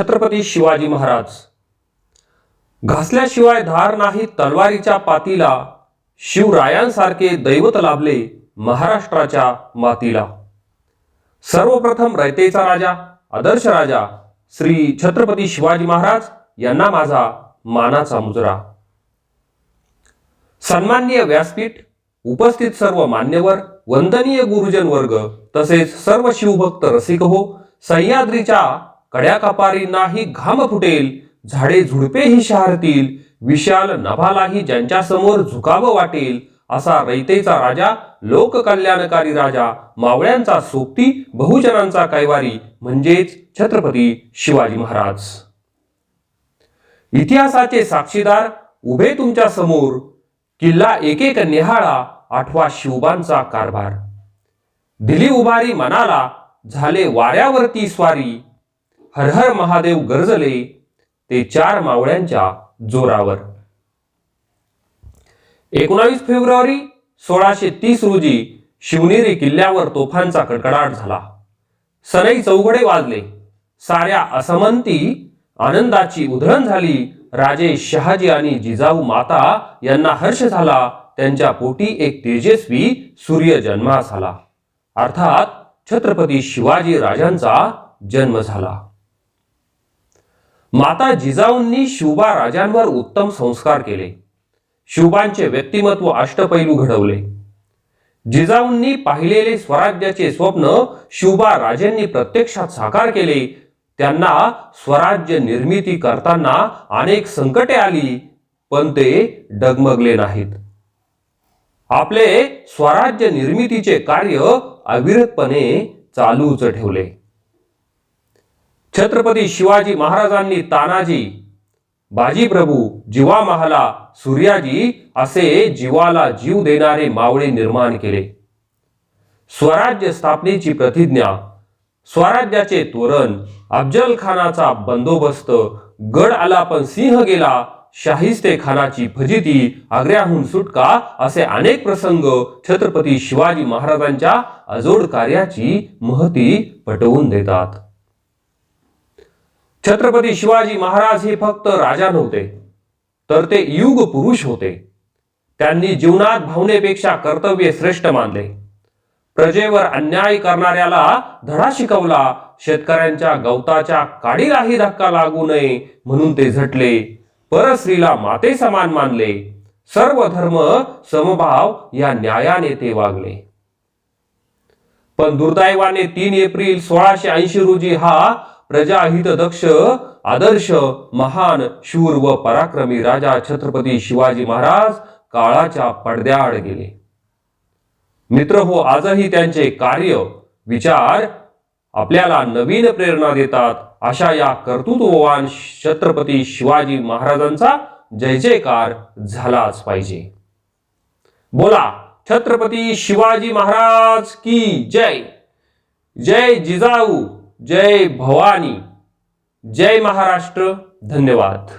छत्रपती शिवाजी महाराज. घासल्याशिवाय धार नाही तलवारीच्या पातीला शिवरायांसारखे दैवत लाभले महाराष्ट्राच्या मातीला. सर्वप्रथम रयतेचा राजा आदर्श राजा श्री छत्रपती शिवाजी महाराज यांना माझा मानाचा मुजरा. सन्माननीय व्यासपीठ उपस्थित सर्व मान्यवर वंदनीय गुरुजन वर्ग तसेच सर्व शिवभक्त रसिक हो सह्याद्रीच्या कड्या कपारींनाही घाम फुटेल झाडे झुडपेही शहारतील विशाल नभालाही ज्यांच्या समोर झुकावं वाटेल असा रयतेचा राजा लोककल्याणकारी राजा मावळ्यांचा सोबती बहुजनांचा कैवारी म्हणजेच छत्रपती शिवाजी महाराज. इतिहासाचे साक्षीदार उभे तुमच्यासमोर किल्ला एक एक निहाळा आठवा शिवबांचा कारभार. दिली उभारी मनाला झाले वाऱ्यावरती स्वारी हर हर महादेव गरजले ते चार मावळ्यांच्या जोरावर. एकोणावीस फेब्रुवारी सोळाशे तीस रोजी शिवनेरी किल्ल्यावर तोफांचा कडकडाट झाला. सनई चौघडे वाजले. साऱ्या असमंती आनंदाची उधळण झाली. राजे शहाजी आणि जिजाऊ माता यांना हर्ष झाला. त्यांच्या पोटी एक तेजस्वी सूर्य जन्मास झाला अर्थात छत्रपती शिवाजी राजांचा जन्म झाला. माता जिजाऊंनी शिवबा राजांवर उत्तम संस्कार केले. शिवबांचे व्यक्तिमत्व अष्टपैलू घडवले. जिजाऊंनी पाहिलेले स्वराज्याचे स्वप्न शिवबा राजांनी प्रत्यक्षात साकार केले. त्यांना स्वराज्य निर्मिती करताना अनेक संकटे आली पण ते डगमगले नाहीत. आपले स्वराज्य निर्मितीचे कार्य अविरतपणे चालूच ठेवले. छत्रपती शिवाजी महाराजांनी तानाजी बाजीप्रभू जिवा महाला सूर्याजी असे जीवाला जीव देणारे मावळे निर्माण केले. स्वराज्य स्थापनेची प्रतिज्ञा स्वराज्याचे तोरण अफजल खानाचा बंदोबस्त गड आला पण सिंह गेला शाहिस्ते खानाची फजिती आग्र्याहून सुटका असे अनेक प्रसंग छत्रपती शिवाजी महाराजांच्या अजोड कार्याची महती पटवून देतात. छत्रपती शिवाजी महाराज हे फक्त राजा नव्हते तर ते युग पुरुष होते. त्यांनी जीवनात भावनेपेक्षा कर्तव्य श्रेष्ठ मानले. प्रजेवर अन्याय करणाऱ्याला धडा शिकवला शेतकऱ्यांच्या गवताच्या काडीलाही धक्का लागू नये म्हणून ते झटले. परस्त्रीला माते समान मानले. सर्व धर्म समभाव या न्यायाने ते वागले. पण दुर्दैवाने तीन एप्रिल सोळाशे ऐंशी रोजी हा प्रजाहित दक्ष आदर्श महान शूर व पराक्रमी राजा छत्रपती शिवाजी महाराज काळाच्या पडद्याआड गेले. मित्र हो आजही त्यांचे कार्य विचार आपल्याला नवीन प्रेरणा देतात. अशा या कर्तृत्ववान छत्रपती शिवाजी महाराजांचा जय जयकार झालाच पाहिजे. बोला छत्रपती शिवाजी महाराज की जय? जय जिजाऊ. जय भवानी जय महाराष्ट्र धन्यवाद.